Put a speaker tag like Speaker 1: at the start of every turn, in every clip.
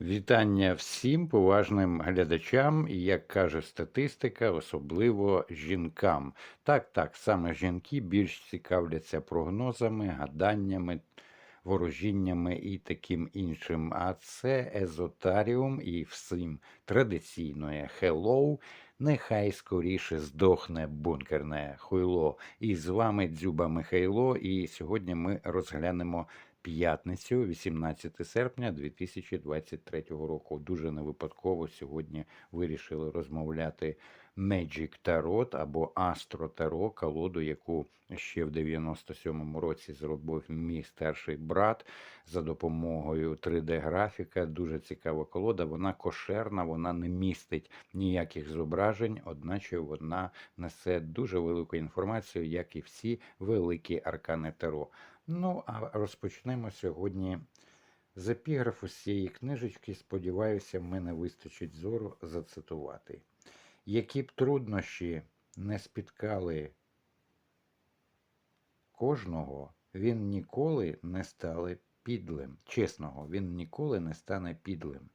Speaker 1: Вітання всім поважним глядачам, і як каже статистика, особливо жінкам. Так, так, саме жінки більш цікавляться прогнозами, гаданнями, ворожіннями і таким іншим. А це езотаріум і всім традиційне хеллоу. Нехай скоріше здохне бункерне хуйло. І з вами Дзюба Михайло. І сьогодні ми розглянемо п'ятницю, 18 серпня 2023 року. Дуже не випадково сьогодні вирішили розмовляти Magic Tarot або Astro Tarot, колоду, яку ще в 97-му році зробив мій старший брат за допомогою 3D-графіка. Дуже цікава колода. Вона кошерна, вона не містить ніяких зображень, одначе вона несе дуже велику інформацію, як і всі великі аркани Таро. Ну, а розпочнемо сьогодні з епіграфу з цієї книжечки. Сподіваюся, в мене вистачить зору зацитувати. Які б труднощі не спіткали кожного, він ніколи не стане підлим. Чесного, він ніколи не стане підлим.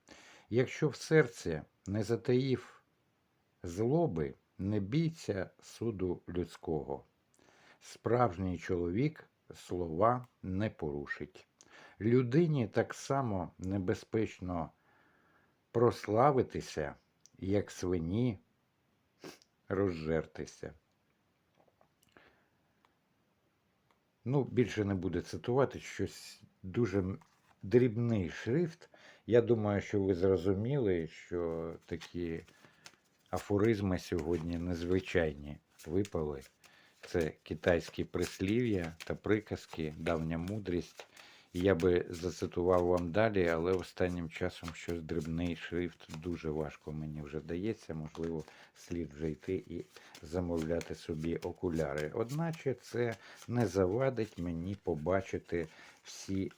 Speaker 1: Якщо в серці не затаїв злоби, не бійся суду людського. Справжній чоловік слова не порушить. Людині так само небезпечно прославитися, як свині розжертися. Ну, більше не буде цитувати щось дуже дрібний шрифт. Я думаю, що ви зрозуміли, що такі афоризми сьогодні незвичайні випали. Це китайські прислів'я та приказки, давня мудрість. Я би зацитував вам далі, але останнім часом щось дрібний шрифт дуже важко мені вже дається. Можливо, слід вже йти і замовляти собі окуляри. Одначе це не завадить мені побачити всі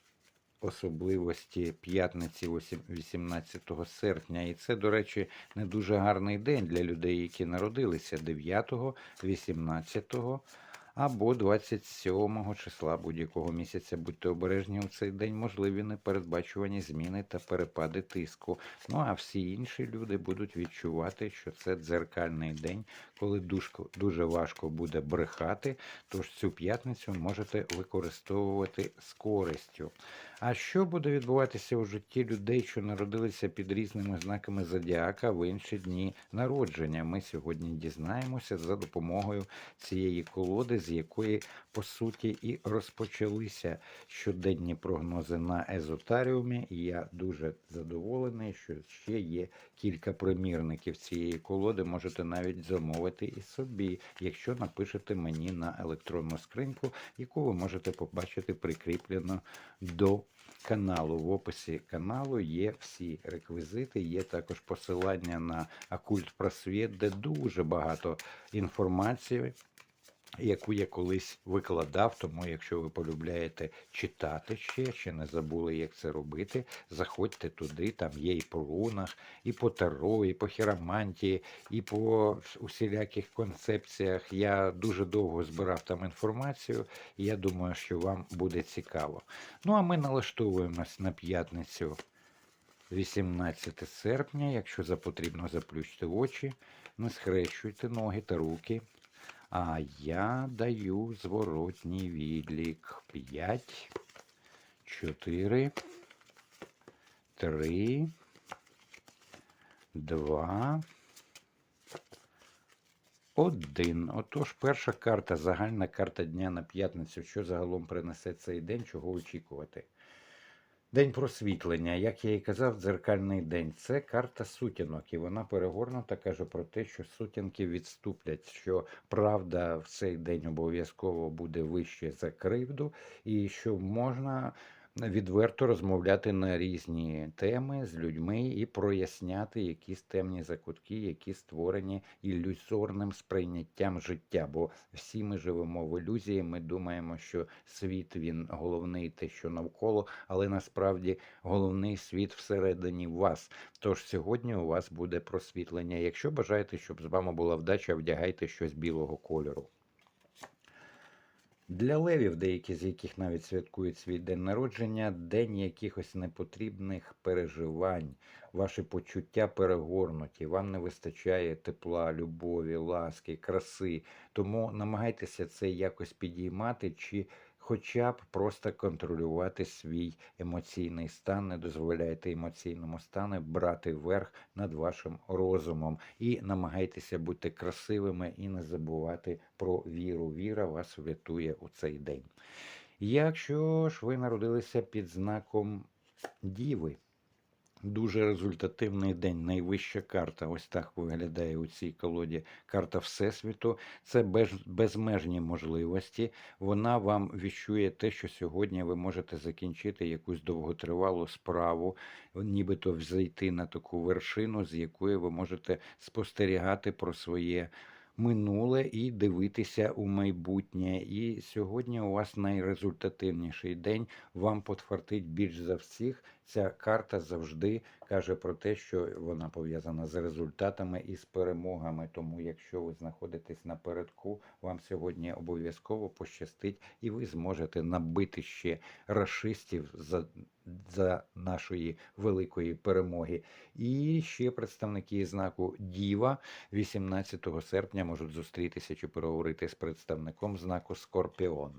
Speaker 1: особливості п'ятниці 18 серпня. І це, до речі, не дуже гарний день для людей, які народилися 9, 18 або 27 числа будь-якого місяця. Будьте обережні у цей день, можливі непередбачувані зміни та перепади тиску. Ну а всі інші люди будуть відчувати, що це дзеркальний день, коли дуже важко буде брехати. Тож цю п'ятницю можете використовувати з користю. А що буде відбуватися у житті людей, що народилися під різними знаками зодіака в інші дні народження? Ми сьогодні дізнаємося за допомогою цієї колоди, з якої по суті і розпочалися щоденні прогнози на езотаріумі. І я дуже задоволений, що ще є кілька примірників цієї колоди. Можете навіть замовити і собі, якщо напишете мені на електронну скриньку, яку ви можете побачити прикріплено до каналу. В описі каналу є всі реквізити, є також посилання на Окульт Просвіт, де дуже багато інформації. Яку я колись викладав, тому якщо ви полюбляєте читати ще, ще не забули, як це робити, заходьте туди, там є і по рунах, і по таро, і по хіромантії, і по усіляких концепціях. Я дуже довго збирав там інформацію, і я думаю, що вам буде цікаво. Ну а ми налаштовуємось на п'ятницю 18 серпня. Якщо за потрібно, заплющте очі, не схрещуйте ноги та руки. А я даю зворотній відлік. 5, 4, 3, 2, 1. Отож, перша карта, загальна карта дня на п'ятницю. Що загалом принесе цей день, чого очікувати? День просвітлення, як я і казав, дзеркальний день. Це карта сутінок, і вона перегорнута каже про те, що сутінки відступлять, що правда в цей день обов'язково буде вище за кривду, і що можна відверто розмовляти на різні теми з людьми і проясняти якісь темні закутки, які створені ілюзорним сприйняттям життя. Бо всі ми живемо в ілюзії. Ми думаємо, що світ він головний, те, що навколо, але насправді головний світ всередині вас. Тож сьогодні у вас буде просвітлення. Якщо бажаєте, щоб з вами була вдача, вдягайте щось білого кольору. Для левів, деякі з яких навіть святкують свій день народження, день якихось непотрібних переживань, ваші почуття перегорнуті, вам не вистачає тепла, любові, ласки, краси. Тому намагайтеся це якось підіймати чи хоча б просто контролювати свій емоційний стан, не дозволяйте емоційному стану брати верх над вашим розумом і намагайтеся бути красивими і не забувати про віру. Віра вас врятує у цей день. Якщо ж ви народилися під знаком Діви, Дуже результативний день, найвища карта. Ось так виглядає у цій колоді карта Всесвіту. Це без, безмежні можливості. Вона вам віщує те, що сьогодні ви можете закінчити якусь довготривалу справу, нібито взійти на таку вершину, з якої ви можете спостерігати про своє. Минуле і дивитися у майбутнє. І сьогодні у вас найрезультативніший день. Вам потвартить більш за всіх. Ця карта завжди каже про те, що вона пов'язана з результатами і з перемогами. Тому, якщо ви знаходитесь напередку, вам сьогодні обов'язково пощастить, і ви зможете набити ще рашистів за. За нашої великої перемоги, і ще представники знаку Діва 18 серпня можуть зустрітися чи переговорити з представником знаку Скорпіон.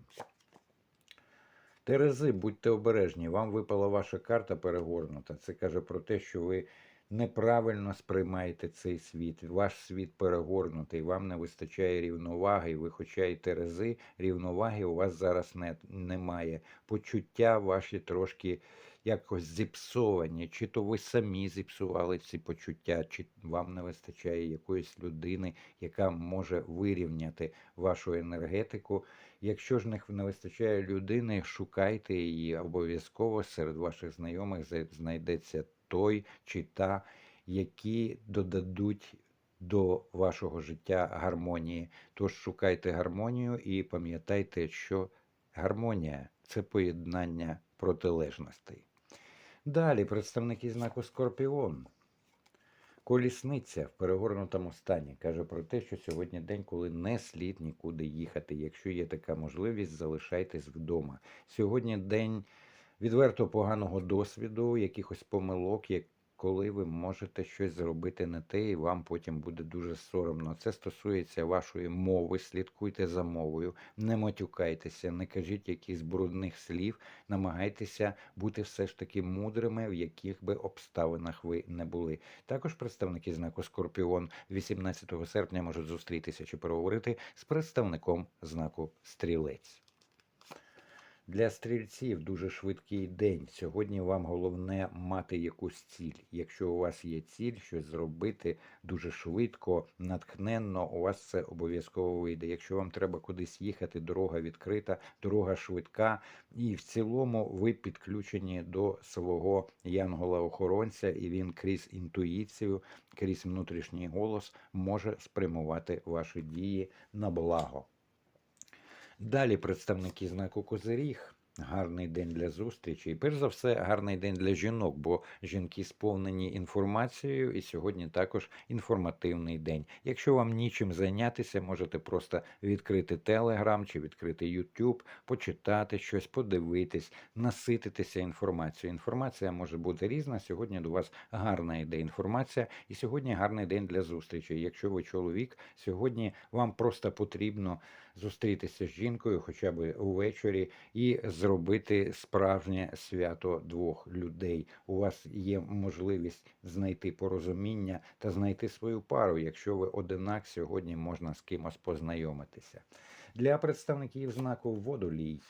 Speaker 1: Терези, будьте обережні, вам випала ваша карта перегорнута. Це каже про те, що ви неправильно сприймаєте цей світ. Ваш світ перегорнутий, вам не вистачає рівноваги. Ви, хоча й терези, рівноваги у вас зараз не, немає. Почуття ваші трошки якось зіпсовані, чи то ви самі зіпсували ці почуття, чи вам не вистачає якоїсь людини, яка може вирівняти вашу енергетику. Якщо ж не вистачає людини, шукайте її обов'язково серед ваших знайомих знайдеться той чи та, які додадуть до вашого життя гармонії. Тож шукайте гармонію і пам'ятайте, що гармонія це поєднання протилежностей. Далі представники знаку Скорпіон. Колісниця в перегорнутому стані каже про те, що сьогодні день, коли не слід нікуди їхати. Якщо є така можливість, залишайтесь вдома. Сьогодні день відверто поганого досвіду, якихось помилок, коли ви можете щось зробити не те, і вам потім буде дуже соромно. Це стосується вашої мови, слідкуйте за мовою, не матюкайтеся, не кажіть якихось брудних слів, намагайтеся бути все ж таки мудрими, в яких би обставинах ви не були. Також представники знаку Скорпіон 18 серпня можуть зустрітися чи переговорити з представником знаку Стрілець. Для стрільців дуже швидкий день. Сьогодні вам головне мати якусь ціль. Якщо у вас є ціль, щось зробити дуже швидко, натхненно, у вас це обов'язково вийде. Якщо вам треба кудись їхати, дорога відкрита, дорога швидка, і в цілому ви підключені до свого янгола-охоронця, і він крізь інтуїцію, крізь внутрішній голос може спрямувати ваші дії на благо. Далі представники знаку Козиріг. Гарний день для зустрічі. І перш за все, гарний день для жінок, бо жінки сповнені інформацією, і сьогодні також інформативний день. Якщо вам нічим зайнятися, можете просто відкрити Телеграм чи відкрити Ютуб, почитати щось, подивитись, насититися інформацією. Інформація може бути різна. Сьогодні до вас гарна йде інформація, і сьогодні гарний день для зустрічі. Якщо ви чоловік, сьогодні вам просто потрібно зустрітися з жінкою, хоча б увечері, і зробити справжнє свято двох людей. У вас є можливість знайти порозуміння та знайти свою пару. Якщо ви одинак, сьогодні можна з кимось познайомитися. Для представників знаку водолій.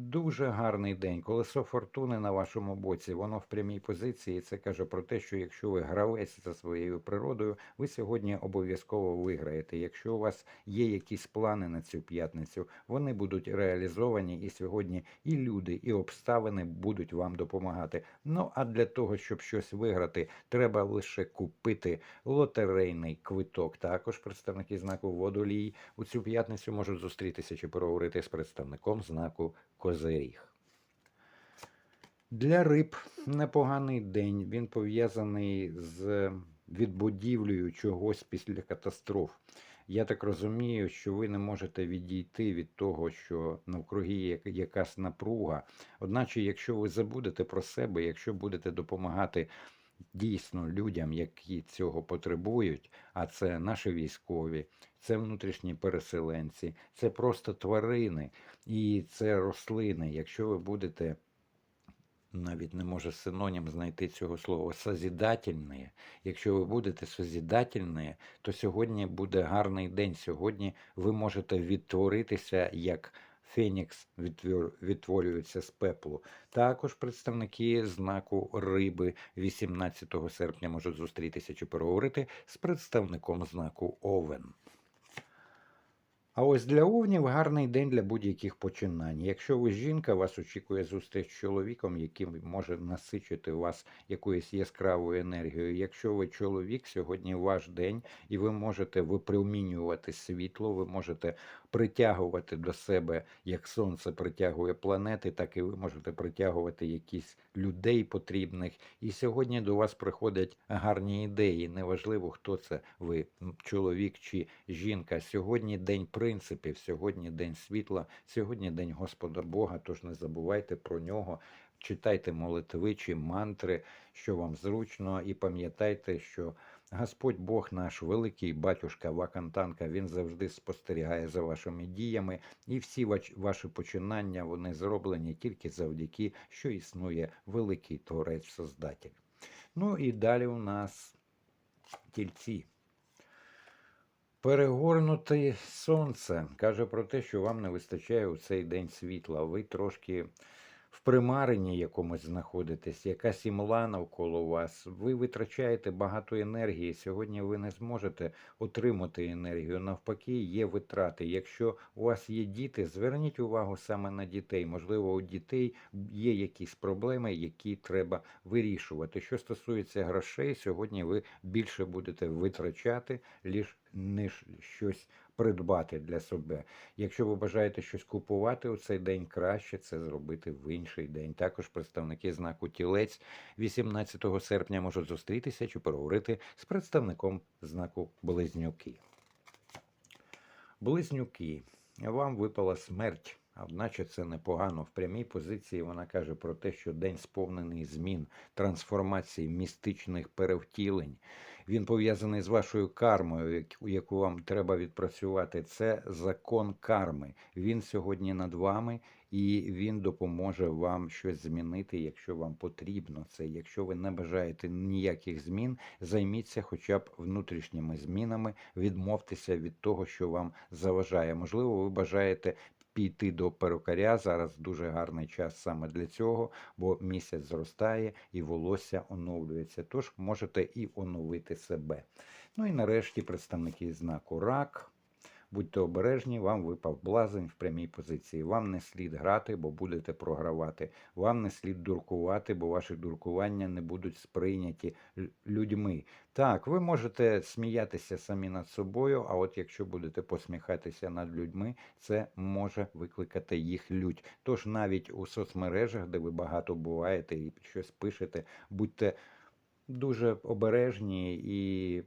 Speaker 1: Дуже гарний день. Колесо фортуни на вашому боці, воно в прямій позиції. Це каже про те, що якщо ви гравець за своєю природою, ви сьогодні обов'язково виграєте. Якщо у вас є якісь плани на цю п'ятницю, вони будуть реалізовані, і сьогодні і люди, і обставини будуть вам допомагати. Ну а для того, щоб щось виграти, треба лише купити лотерейний квиток. Також представники знаку водолій у цю п'ятницю можуть зустрітися чи переговорити з представником знаку Козиріг. Для риб непоганий день. Він пов'язаний з відбудівлею чогось після катастроф. Я так розумію, що ви не можете відійти від того, що навкруги є якась напруга. Одначе, якщо ви забудете про себе, якщо будете допомагати дійсно людям, які цього потребують, а це наші військові, це внутрішні переселенці, це просто тварини і це рослини. Якщо ви будете навіть не може синонім знайти цього слова созідательне. Якщо ви будете созідательне, то сьогодні буде гарний день. Сьогодні ви можете відтворитися як Фенікс відтворюється з пеплу. Також представники знаку риби 18 серпня можуть зустрітися чи переговорити з представником знаку Овен. А ось для овнів гарний день для будь-яких починань. Якщо ви жінка, вас очікує зустріч з чоловіком, який може насичити вас якоюсь яскравою енергією. Якщо ви чоловік, сьогодні ваш день, і ви можете випромінювати світло, ви можете притягувати до себе, як сонце притягує планети, так і ви можете притягувати якісь людей потрібних. І сьогодні до вас приходять гарні ідеї. Неважливо, хто це ви, чоловік чи жінка. Сьогодні день принципів, сьогодні день світла, сьогодні день Господа Бога. Тож не забувайте про нього. Читайте молитви чи мантри, що вам зручно, і пам'ятайте, що Господь Бог наш, великий батюшка Вакантанка, він завжди спостерігає за вашими діями, і всі ваші починання вони зроблені тільки завдяки, що існує великий творець Создатель. Ну і далі у нас тільці. Перегорнуте сонце каже про те, що вам не вистачає у цей день світла. Ви трошки в примаренні якомусь знаходитесь, якась імла навколо вас. Ви витрачаєте багато енергії. Сьогодні ви не зможете отримати енергію. Навпаки, є витрати. Якщо у вас є діти, зверніть увагу саме на дітей. Можливо, у дітей є якісь проблеми, які треба вирішувати. Що стосується грошей, сьогодні ви більше будете витрачати, ніж щось придбати для себе. Якщо ви бажаєте щось купувати у цей день, краще це зробити в інший день. Також представники знаку тілець 18 серпня можуть зустрітися чи поговорити з представником знаку Близнюки. Близнюки, вам випала смерть. Одначе це непогано. В прямій позиції вона каже про те, що день сповнений змін, трансформацій, містичних перевтілень. Він пов'язаний з вашою кармою, яку вам треба відпрацювати. Це закон карми. Він сьогодні над вами, і він допоможе вам щось змінити, якщо вам потрібно це. Якщо ви не бажаєте ніяких змін, займіться хоча б внутрішніми змінами, відмовтеся від того, що вам заважає. Можливо, ви бажаєте піти до перукаря. Зараз дуже гарний час саме для цього, бо місяць зростає і волосся оновлюється. Тож можете і оновити себе. Ну і нарешті представники знаку рак. Будьте обережні, вам випав блазень в прямій позиції. Вам не слід грати, бо будете програвати. Вам не слід дуркувати, бо ваші дуркування не будуть сприйняті людьми. Так, ви можете сміятися самі над собою, а от якщо будете посміхатися над людьми, це може викликати їх лють. Тож навіть у соцмережах, де ви багато буваєте і щось пишете, будьте дуже обережні і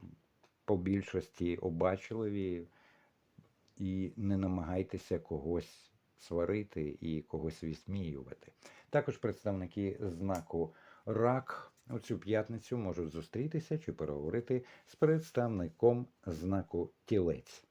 Speaker 1: по більшості обачливі і не намагайтеся когось сварити і когось висміювати. Також представники знаку рак у цю п'ятницю можуть зустрітися чи переговорити з представником знаку тілець.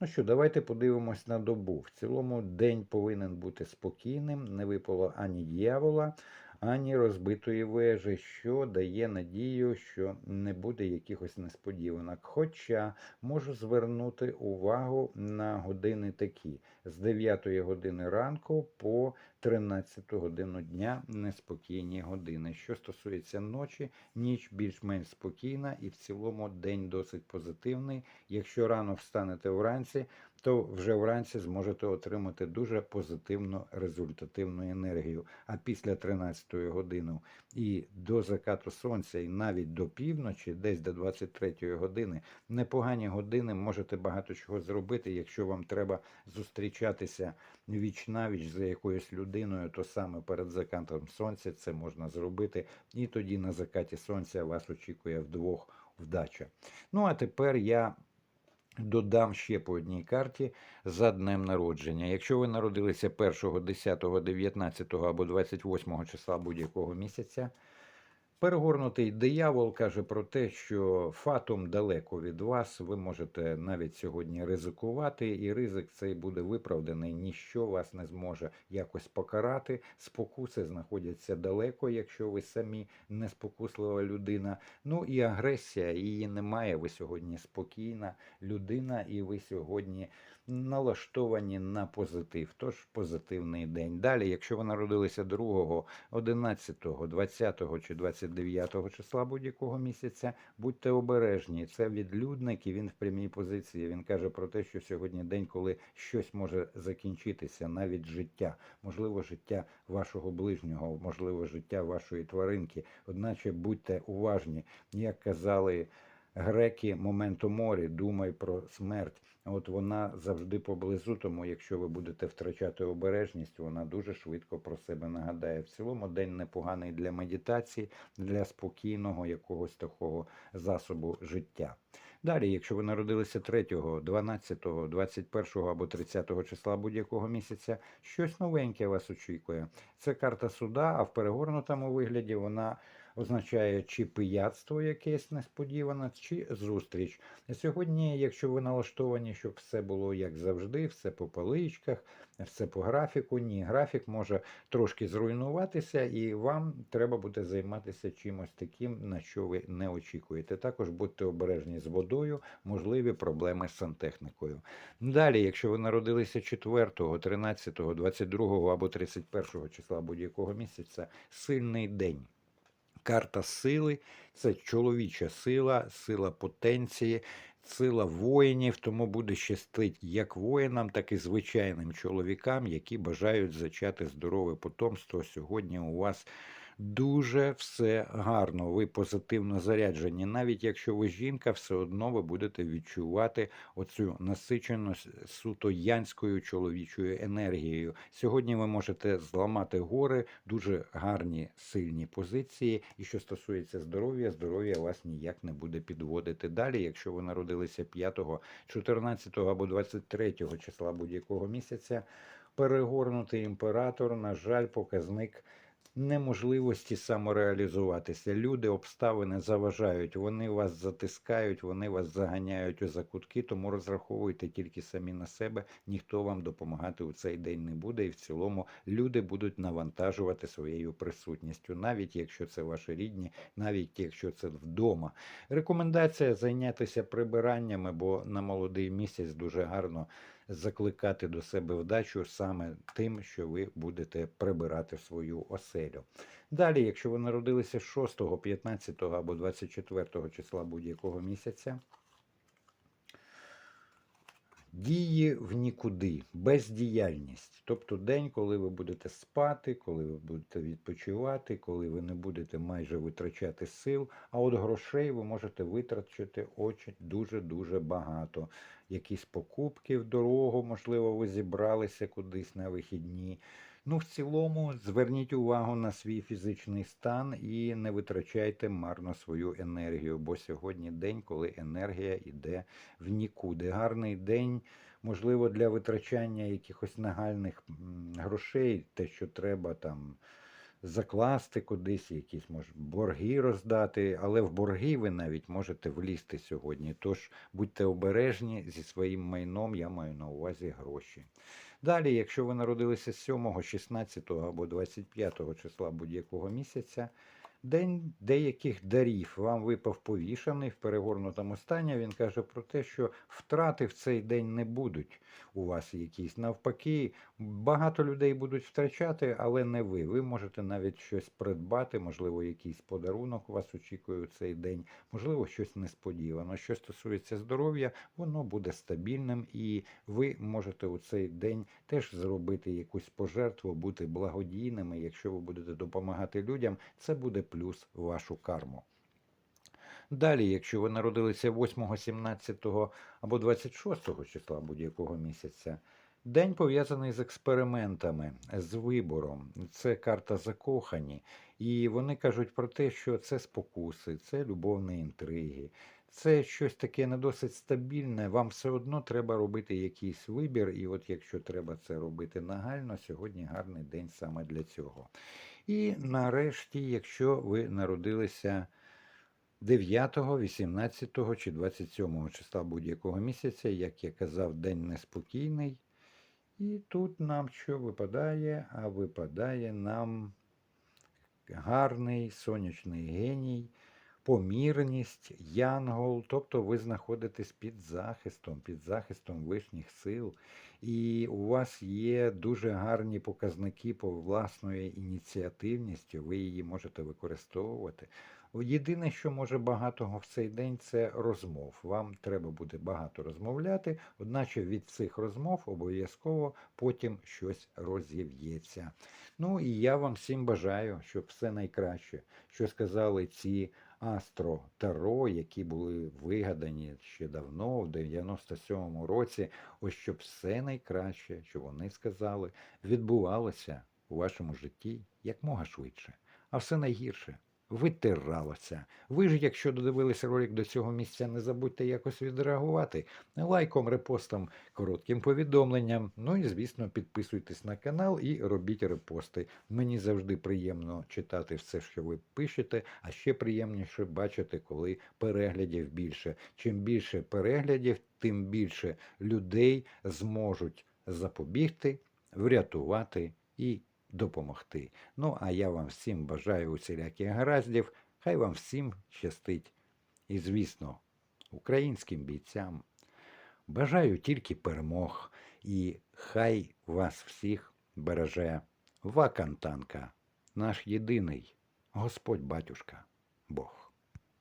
Speaker 1: Ну що, давайте подивимось на добу. В цілому день повинен бути спокійним, не випало ані дьявола, ані розбитої вежі, що дає надію, що не буде якихось несподіванок. Хоча можу звернути увагу на години такі: з 9 години ранку по 13 годину дня неспокійні години. Що стосується ночі, ніч більш-менш спокійна і в цілому день досить позитивний. Якщо рано встанете вранці, то вже вранці зможете отримати дуже позитивну результативну енергію. А після 13 години і до закату сонця, і навіть до півночі, десь до 23 години, непогані години можете багато чого зробити, якщо вам треба зустрічатися віч навіч за якоюсь людиною, то саме перед закатом сонця це можна зробити. І тоді на закаті сонця вас очікує вдвох вдача. Ну а тепер я Додам ще по одній карті за днем народження. Якщо ви народилися 1, 10, 19 або 28 числа будь-якого місяця, перегорнутий диявол каже про те, що фатум далеко від вас. Ви можете навіть сьогодні ризикувати, і ризик цей буде виправданий. Ніщо вас не зможе якось покарати. Спокуси знаходяться далеко, якщо ви самі не спокуслива людина. Ну і агресія її немає. Ви сьогодні спокійна людина, і ви сьогодні налаштовані на позитив. Тож позитивний день. Далі, якщо ви народилися 2, 11, 20 чи 29 числа будь-якого місяця, будьте обережні. Це відлюдник, і він в прямій позиції. Він каже про те, що сьогодні день, коли щось може закінчитися, навіть життя, можливо, життя вашого ближнього, можливо, життя вашої тваринки. Одначе будьте уважні, як казали. Греки моменту морі, думай про смерть. От вона завжди поблизу, тому якщо ви будете втрачати обережність, вона дуже швидко про себе нагадає. В цілому день непоганий для медитації, для спокійного якогось такого засобу життя. Далі, якщо ви народилися 3, 12, 21 або 30 числа будь-якого місяця, щось новеньке вас очікує. Це карта суда, а в перегорнутому вигляді вона означає чи пияцтво якесь несподіване, чи зустріч. Сьогодні, якщо ви налаштовані, щоб все було як завжди, все по поличках, все по графіку, ні, графік може трошки зруйнуватися, і вам треба буде займатися чимось таким, на що ви не очікуєте. Також будьте обережні з водою, можливі проблеми з сантехнікою. Далі, якщо ви народилися 4, 13, 22 або 31 числа будь-якого місяця, сильний день. Карта сили це чоловіча сила, сила потенції, сила воїнів, тому буде щастить як воїнам, так і звичайним чоловікам, які бажають зачати здорове потомство. Сьогодні у вас дуже все гарно. Ви позитивно заряджені. Навіть якщо ви жінка, все одно ви будете відчувати оцю насиченість суто янською чоловічою енергією. Сьогодні ви можете зламати гори, дуже гарні сильні позиції. І що стосується здоров'я, здоров'я вас ніяк не буде підводити. Далі, якщо ви народилися 5, 14 або 23 числа будь-якого місяця, перегорнутий імператор, на жаль, показник неможливості самореалізуватися. Люди, обставини заважають, вони вас затискають, вони вас заганяють у закутки, тому розраховуйте тільки самі на себе, ніхто вам допомагати у цей день не буде. І в цілому люди будуть навантажувати своєю присутністю, навіть якщо це ваші рідні, навіть якщо це вдома. Рекомендація зайнятися прибираннями, бо на молодий місяць дуже гарно закликати до себе вдачу саме тим, що ви будете прибирати свою оселю. Далі, якщо ви народилися 6, 15 або 24 числа будь-якого місяця, Дії в нікуди, бездіяльність. Тобто день, коли ви будете спати, коли ви будете відпочивати, коли ви не будете майже витрачати сил, а от грошей ви можете витрачити очі дуже-дуже багато. Якісь покупки в дорогу, можливо, ви зібралися кудись на вихідні. Ну, в цілому, зверніть увагу на свій фізичний стан і не витрачайте марно свою енергію, бо сьогодні день, коли енергія йде в нікуди. Гарний день, можливо, для витрачання якихось нагальних грошей, те, що треба там. Закласти кудись, якісь може борги роздати, але в борги ви навіть можете влізти сьогодні. Тож будьте обережні зі своїм майном, я маю на увазі гроші. Далі, якщо ви народилися 7, 16 або 25 числа будь-якого місяця, День деяких дарів вам випав повішаний в перегорнутому стані. Він каже про те, що втрати в цей день не будуть у вас якісь. Навпаки, багато людей будуть втрачати, але не ви. Ви можете навіть щось придбати, можливо, якийсь подарунок вас очікує у цей день, можливо, щось несподівано. Що стосується здоров'я, воно буде стабільним, і ви можете у цей день теж зробити якусь пожертву, бути благодійними. Якщо ви будете допомагати людям, це буде плюс вашу карму. Далі, якщо ви народилися 8, 17 або 26 числа будь-якого місяця, день пов'язаний з експериментами, з вибором. Це карта закохані. І вони кажуть про те, що це спокуси, це любовні інтриги, це щось таке не досить стабільне, вам все одно треба робити якийсь вибір. І от якщо треба це робити нагально, сьогодні гарний день саме для цього. І нарешті, якщо ви народилися 9, 18 чи 27 числа будь-якого місяця, як я казав, день неспокійний. І тут нам що випадає? А випадає нам гарний сонячний геній, помірність, янгол, тобто ви знаходитесь під захистом, під захистом вишніх сил, і у вас є дуже гарні показники по власної ініціативності, ви її можете використовувати. Єдине, що може багатого в цей день, це розмов. Вам треба буде багато розмовляти, одначе від цих розмов обов'язково потім щось розів'ється. Ну і я вам всім бажаю, щоб все найкраще, що сказали ці Астро Таро, які були вигадані ще давно, в 97-му році, ось щоб все найкраще, що вони сказали, відбувалося у вашому житті якмога швидше. А все найгірше витиралося. Ви ж, якщо додивилися ролик до цього місця, не забудьте якось відреагувати лайком, репостом, коротким повідомленням. Ну і, звісно, підписуйтесь на канал і робіть репости. Мені завжди приємно читати все, що ви пишете, а ще приємніше бачити, коли переглядів більше. Чим більше переглядів, тим більше людей зможуть запобігти, врятувати і допомогти. Ну, а я вам всім бажаю усіляких гараздів, хай вам всім щастить. І, звісно, українським бійцям бажаю тільки перемог, і хай вас всіх береже Вакантанка, наш єдиний Господь батюшка Бог.